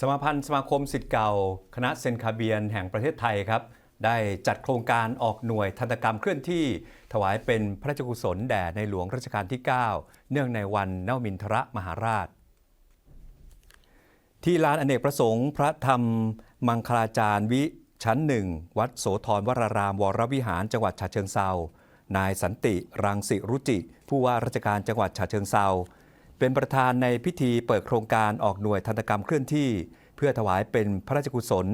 สมาพันธ์สมาคมสิทธิ์เก่า คณะเซนคาเบียนแห่งประเทศไทยครับ ได้จัดโครงการออกหน่วยทันตกรรมเคลื่อนที่ ถวายเป็นพระราชกุศลแด่ในหลวงรัชกาลที่ 9 เนื่องในวันเนวมินทรมหาราช ที่ลานอเนกประสงค์พระธรรมมังคลาจารย์วิชั้นหนึ่งวัดโสธรวรารามวรวิหารจังหวัดฉะเชิงเซานายสันติรังสิรุจิ ผู้ว่าราชการจังหวัดฉะเชิงเซา เป็นประธานในพิธีเปิดโครงการออกหน่วยทันตกรรมเคลื่อนที่ เพื่อถวายเป็นพระราชกุศล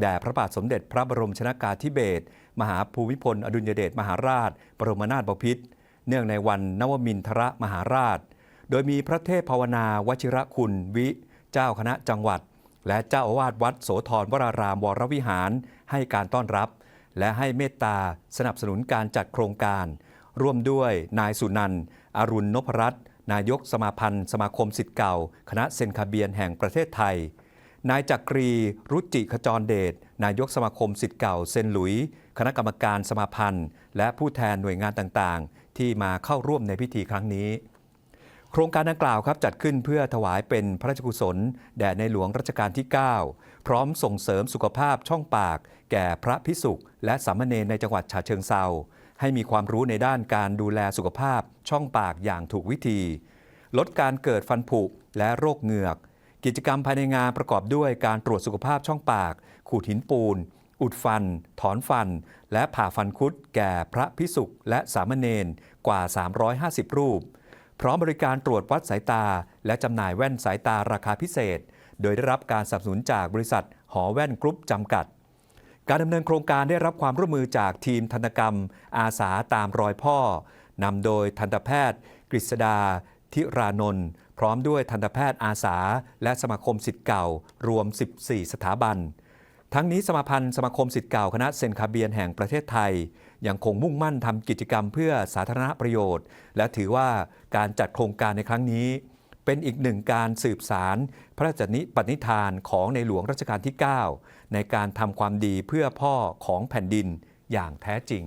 แด่พระบาทสมเด็จพระบรมชนากาธิเบศรมหาภูมิพล อดุลยเดชมหาราช บรมนาถบพิตรเนื่องในวันนวมินทรมหาราช โดยมีพระเทพภาวนาวชิระคุณวิ เจ้าคณะจังหวัด และเจ้าอาวาสวัดโสธรวรารามวรวิหารให้การต้อนรับ และให้เมตตาสนับสนุนการจัดโครงการ ร่วมด้วยนายสุนันท์อรุณนพรัตน์ นายกสมาพันธ์สมาคมสิทธิ์เก่า คณะเซนคาเบียนแห่งประเทศไทย นายจักรี รุจิขจรเดช นายกสมาคมสิทธิ์เก่าเซนหลุย คณะกรรมการสมาพันธ์ และผู้แทนหน่วยงานต่างๆ ที่มาเข้าร่วมในพิธีครั้งนี้ โครงการดังกล่าวครับจัดขึ้นเพื่อถวายเป็นพระราชกุศล แด่ในหลวงรัชกาลที่ 9 พร้อมส่งเสริมสุขภาพช่องปาก แก่พระพิสุและสามเณรในจังหวัดฉะเชิงเซา ให้มีความรู้ในด้านการดูแลสุขภาพช่องปากอย่างถูกวิธี ลดการเกิดฟันผุและโรคเหงือก กิจกรรมภายในงานประกอบด้วยการตรวจสุขภาพช่องปาก ขูดหินปูน อุดฟัน ถอนฟัน และผ่าฟันคุด แก่พระพิสุและสามเณรกว่า 350 รูป พร้อมบริการตรวจวัดสายตา และจำหน่ายแว่นสายตาราคาพิเศษ โดยได้รับการสนับสนุนจากบริษัทหอแว่นกรุ๊ปจำกัด การดำเนินโครงการได้รับความร่วมมือจากทีมทันตกรรม อาสาตามรอยพ่อนำโดยทันตแพทย์ กฤษดา ธิรานนท์พร้อมด้วยทันตแพทย์อาสา และสมาคมสิทธิ์เก่ารวม 14 สถาบัน ทั้งนี้สมาพันธ์สมาคมสิทธิ์เก่าคณะเซนคาเบียนแห่งประเทศไทย ยังคงมุ่งมั่นทำกิจกรรมเพื่อสาธารณประโยชน์ และถือว่าการจัดโครงการในครั้งนี้ เป็นอีกหนึ่งการสืบสารพระราชนิปณิธานของในหลวงรัชกาลที่ 9 ในการทำความดีเพื่อพ่อของแผ่นดินอย่างแท้จริง